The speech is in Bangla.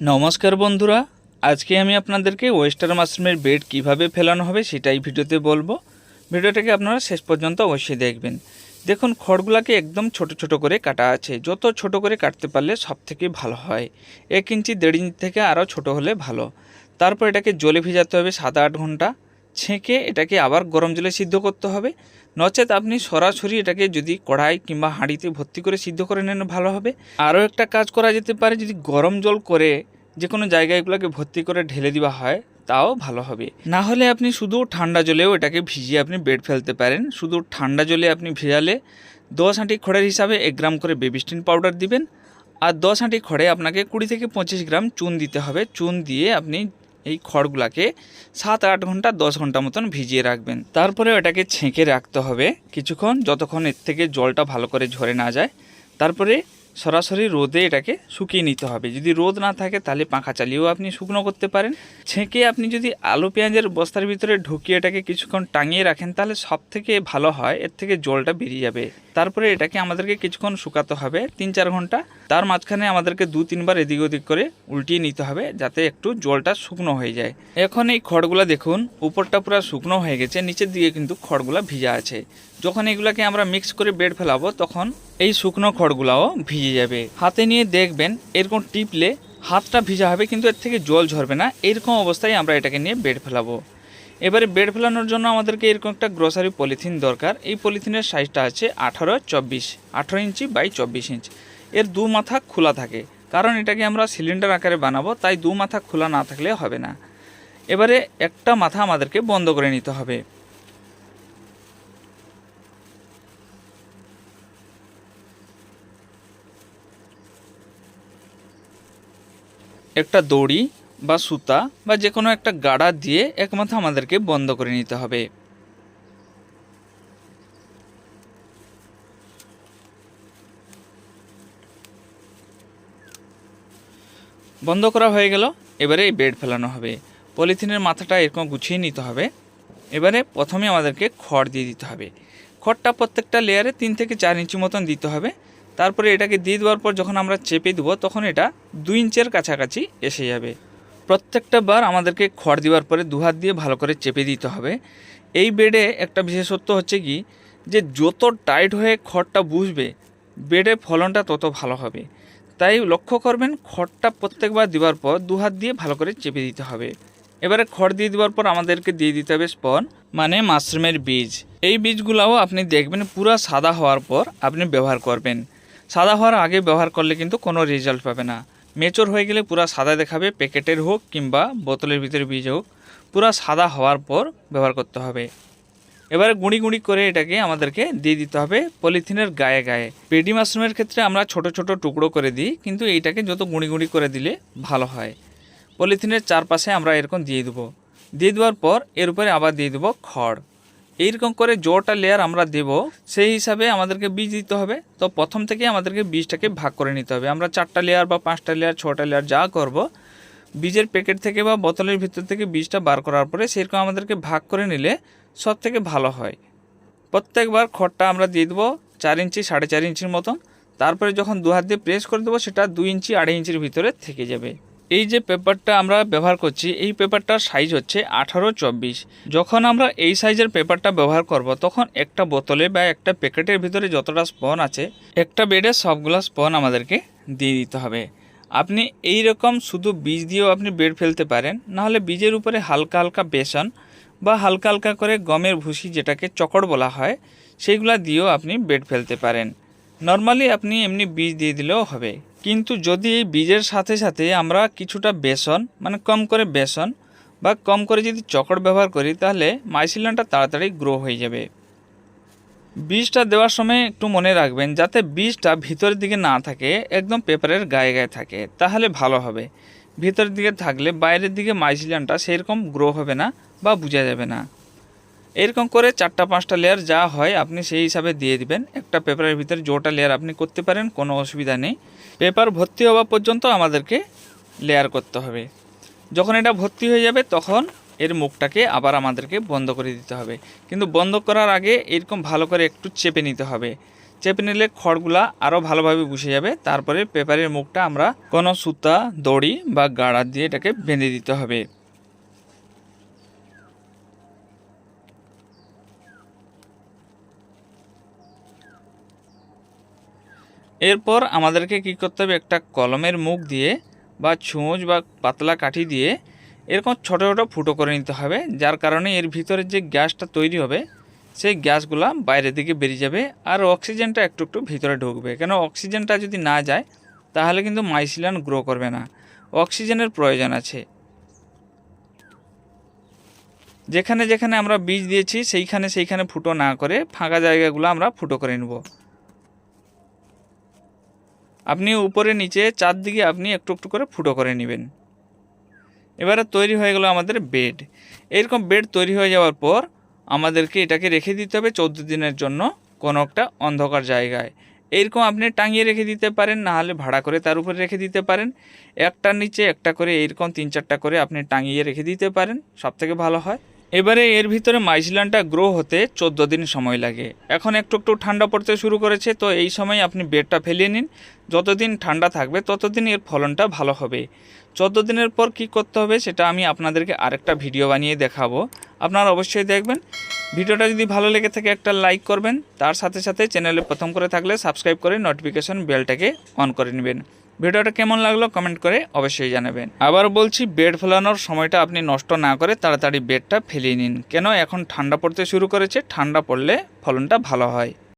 নমস্কার বন্ধুরা, আজকে আমি আপনাদেরকে ওয়েস্টার মাশরুমের বেড কীভাবে ফেলানো হবে সেটাই ভিডিওতে বলব। ভিডিওটাকে আপনারা শেষ পর্যন্ত অবশ্যই দেখবেন। দেখুন, খড়গুলাকে একদম ছোট ছোট করে কাটা আছে। যত ছোট করে কাটতে পারলে সব থেকে ভালো হয়। এক ইঞ্চি, দেড় ইঞ্চি থেকে আরও ছোট হলে ভালো। তারপর এটাকে জলে ভিজাতে হবে সাত আট ঘণ্টা। ছেঁকে এটাকে আবার গরম জলে সিদ্ধ করতে হবে। নচেত আপনি সরাসরি এটাকে যদি কড়াই কিংবা হাঁড়িতে ভর্তি করে সিদ্ধ করে নেন, ভালো হবে। আরও একটা কাজ করা যেতে পারে, যদি গরম জল করে যে কোনো জায়গায় এগুলোকে ভর্তি করে ঢেলে দেওয়া হয়, তাও ভালো হবে। না হলে আপনি শুধু ঠান্ডা জলেও এটাকে ভিজিয়ে আপনি বেড ফেলতে পারেন। শুধু ঠান্ডা জলে আপনি ভেজালে দশ আঁটি খড়ের হিসাবে এক গ্রাম করে বেবিস্টিন পাউডার দিবেন। আর দশ আঁটি খড়ে আপনাকে কুড়ি থেকে পঁচিশ গ্রাম চুন দিতে হবে। চুন দিয়ে আপনি এই খড়গুলাকে সাত আট ঘণ্টা, দশ ঘণ্টা মতন ভিজিয়ে রাখবেন। তারপরে ওটাকে ছেঁকে রাখতে হবে। কিছুক্ষণ, যতক্ষণ এর থেকে জলটা ভালো করে ঝরে না যায়। তারপরে সরাসরি রোদে এটাকে শুকিয়ে নিতে হবে। যদি রোদ না থাকে, তাহলে পাখা চালিয়েও আপনি শুকনো করতে পারেন। ছেঁকে আপনি যদি আলু পেঁয়াজের বস্তার ভিতরে ঢুকিয়ে এটাকে কিছুক্ষণ টাঙিয়ে রাখেন, তাহলে সব থেকে ভালো হয়, এর থেকে জলটা বেরিয়ে যাবে। তারপরে এটাকে আমাদেরকে কিছুক্ষণ শুকাতে হবে তিন চার ঘণ্টা। তার মাঝখানে আমাদেরকে দু তিনবার এদিক ওদিক করে উল্টিয়ে নিতে হবে, যাতে একটু জলটা শুকনো হয়ে যায়। এখন এই খড়গুলো দেখুন, উপরটা পুরো শুকনো হয়ে গেছে, নিচের দিকে কিন্তু খড়গুলো ভিজা আছে। যখন এগুলাকে আমরা মিক্স করে বেড ফেলাবো, তখন এই শুকনো খড়গুলাও ভিজে যাবে। হাতে নিয়ে দেখবেন এরকম টিপলে হাতটা ভিজা হবে, কিন্তু এর থেকে জল ঝরবে না। এরকম অবস্থায় আমরা এটাকে নিয়ে বেড ফেলাবো। এবারে বেড ফেলানোর জন্য আমাদেরকে এরকম একটা গ্রোসারি পলিথিন দরকার। এই পলিথিনের সাইজটা আছে আঠারো চব্বিশ। আঠারো ইঞ্চি বাই চব্বিশ ইঞ্চ। এর দু মাথা খোলা থাকে। কারণ এটাকে আমরা সিলিন্ডার আকারে বানাবো, তাই দু মাথা খোলা না থাকলে হবে না। এবারে একটা মাথা আমাদেরকে বন্ধ করে নিতে হবে। একটা দড়ি বা সুতা বা যে কোনো একটা গাড়া দিয়ে এক আমাদেরকে বন্ধ করে নিতে হবে। বন্ধ করা হয়ে গেল, এবারে এই বেড ফেলানো হবে। পলিথিনের মাথাটা এরকম গুছিয়ে নিতে হবে। এবারে প্রথমে আমাদেরকে খড় দিয়ে দিতে হবে। খড়টা প্রত্যেকটা লেয়ারে তিন থেকে চার ইঞ্চি মতন দিতে হবে। তারপরে এটাকে দিয়ে দেওয়ার পর যখন আমরা চেপে দেবো, তখন এটা দুই ইঞ্চের কাছাকাছি এসে যাবে। প্রত্যেকটা বার আমাদেরকে খড় দেওয়ার পরে দু হাত দিয়ে ভালো করে চেপে দিতে হবে। এই বেডে একটা বিশেষত্ব হচ্ছে কি, যে যত টাইট হয়ে খড়টা বুঝবে, বেডে ফলনটা তত ভালো হবে। তাই লক্ষ্য করবেন, খড়টা প্রত্যেকবার দেওয়ার পর দু হাত দিয়ে ভালো করে চেপে দিতে হবে। এবারে খড় দিয়ে দেওয়ার পর আমাদেরকে দিয়ে দিতে হবে স্পন মানে মাশরুমের বীজ। এই বীজগুলাও আপনি দেখবেন পুরো সাদা হওয়ার পর আপনি ব্যবহার করবেন। সাদা হওয়ার আগে ব্যবহার করলে কিন্তু কোনো রেজাল্ট পাবে না। মেচোর হয়ে গেলে পুরো সাদা দেখাবে প্যাকেটের হোক কিংবা বোতলের ভিতরে বীজ হোক, পুরো সাদা হওয়ার পর ব্যবহার করতে হবে। এবারে গুঁড়ি গুঁড়ি করে এটাকে আমাদেরকে দিয়ে দিতে হবে পলিথিনের গায়ে গায়ে। পেডি মাশরুমের ক্ষেত্রে আমরা ছোট ছোট টুকরো করে দিই, কিন্তু এইটাকে যত গুঁড়ি গুঁড়ি করে দিলে ভালো হয়। পলিথিনের চারপাশে আমরা এরকম দিয়ে দেবো। দিয়ে দেওয়ার পর এর উপরে আবার দিয়ে দেবো খড়। এইরকম করে জোটা লেয়ার আমরা দেব, সেই হিসাবে আমাদেরকে বীজ দিতে হবে। তো প্রথম থেকে আমাদেরকে বীজটাকে ভাগ করে নিতে হবে। আমরা চারটা লেয়ার বা পাঁচটা লেয়ার ছটা লেয়ার যা করব, বীজের প্যাকেট থেকে বা বোতলের ভিতর থেকে বীজটা বার করার পরে সেরকম আমাদেরকে ভাগ করে নিলে সব থেকে ভালো হয়। প্রত্যেকবার খড়টা আমরা দিয়ে দেবো চার ইঞ্চি, সাড়ে চার ইঞ্চির মতন। তারপরে যখন দু হাত দিয়ে প্রেস করে দেবো, সেটা দুই ইঞ্চি, আড়াই ইঞ্চির ভিতরে থেকে যাবে। এই যে পেপারটা আমরা ব্যবহার করছি, এই পেপারটার সাইজ হচ্ছে আঠারো চব্বিশ। যখন আমরা এই সাইজের পেপারটা ব্যবহার করব, তখন একটা বোতলে বা একটা প্যাকেটের ভিতরে যতটা স্পন আছে, একটা বেডে সবগুলো স্পন আমাদেরকে দিয়ে দিতে হবে। আপনি এই রকম শুধু বীজ দিয়েও আপনি বেড ফেলতে পারেন, নাহলে বীজের উপরে হালকা হালকা বেসন বা হালকা হালকা করে গমের ভুসি যেটাকে চকড় বলা হয় সেইগুলা দিয়েও আপনি বেড ফেলতে পারেন। নর্মালি আপনি এমনি বীজ দিয়ে দিলেও হবে। কিন্তু যদি এই বীজের সাথে সাথে আমরা কিছুটা বেসন মানে কম করে বেসন বা কম করে যদি চকড় ব্যবহার করি, তাহলে মাইসিলিনটা তাড়াতাড়ি গ্রো হয়ে যাবে। বীজটা দেওয়ার সময় একটু মনে রাখবেন, যাতে বীজটা ভিতরের দিকে না থাকে, একদম পেপারের গায়ে গায়ে থাকে, তাহলে ভালো হবে। ভিতরের দিকে থাকলে বাইরের দিকে মাইসিলিনটা সেরকম গ্রো হবে না বা বোঝা যাবে না। এরকম করে চারটা, পাঁচটা লেয়ার যা হয় আপনি সেই হিসাবে দিয়ে দিবেন। একটা পেপারের ভিতরে জোটা লেয়ার আপনি করতে পারেন, কোনো অসুবিধা নেই। পেপার ভর্তি হওয়া পর্যন্ত আমাদেরকে লেয়ার করতে হবে। যখন এটা ভর্তি হয়ে যাবে, তখন এর মুখটাকে আবার আমাদেরকে বন্ধ করে দিতে হবে। কিন্তু বন্ধ করার আগে এরকম ভালো করে একটু চেপে নিতে হবে। চেপে নিলে খড়গুলা আরও ভালোভাবে বসে যাবে। তারপরে পেপারের মুখটা আমরা কোনো সুতা, দড়ি বা গাড়া দিয়ে এটাকে বেঁধে দিতে হবে। এরপর আমাদেরকে কি করতে হবে? একটা কলমের মুখ দিয়ে বা ছুঁচ বা পাতলা কাঠি দিয়ে এরকম ছোটো ছোটো ফুটো করে নিতে হবে, যার কারণে এর ভিতরে যে গ্যাসটা তৈরি হবে, সেই গ্যাসগুলা বাইরের দিকে বেরিয়ে যাবে আর অক্সিজেনটা একটু একটু ভিতরে ঢুকবে। কেন? অক্সিজেনটা যদি না যায়, তাহলে কিন্তু মাইসিলান গ্রো করবে না। অক্সিজেনের প্রয়োজন আছে। যেখানে যেখানে আমরা বীজ দিয়েছি, সেইখানে সেইখানে ফুটো না করে ফাঁকা জায়গাগুলো আমরা ফুটো করে নেব। আপনি উপরে নিচে চারদিকে আপনি একটু একটু করে ফুটো করে নেবেন। এবারে তৈরি হয়ে গেল আমাদের বেড। এরকম বেড তৈরি হয়ে যাওয়ার পর আমাদেরকে এটাকে রেখে দিতে হবে চৌদ্দ দিনের জন্য কোনো একটা অন্ধকার জায়গায়। এইরকম আপনি টাঙিয়ে রেখে দিতে পারেন, না হলে ভাড়া করে তার উপরে রেখে দিতে পারেন। একটার নিচে একটা করে এইরকম তিন চারটা করে আপনি টাঙিয়ে রেখে দিতে পারেন সব থেকে ভালো হয়। এবারে এর ভিতরে মাইসিলানটা গ্রো হতে চোদ্দ দিন সময় লাগে। এখন একটু একটু ঠান্ডা পড়তে শুরু করেছে, তো এই সময় আপনি বেডটা ফেলিয়ে নিন। যতদিন ঠান্ডা থাকবে, ততদিন এর ফলনটা ভালো হবে। চোদ্দ দিনের পর কি করতে হবে, সেটা আমি আপনাদেরকে আরেকটা ভিডিও বানিয়ে দেখাবো। আপনারা অবশ্যই দেখবেন। ভিডিওটা যদি ভালো লেগে থাকে, একটা লাইক করবেন। তার সাথে সাথে চ্যানেলে প্রথম করে থাকলে সাবস্ক্রাইব করে নোটিফিকেশন বেলটাকে অন করে নেবেন। ভিডিওটা কেমন লাগল কমেন্ট করে অবশ্যই জানাবেন। আবার বলছি, বেড ফেলানোর সময়টা আপনি নষ্ট না করে তাড়াতাড়ি বেডটা ফেলিয়ে নিন। কেন? এখন ঠান্ডা পড়তে শুরু করেছে, ঠান্ডা পড়লে ফলনটা ভালো হয়।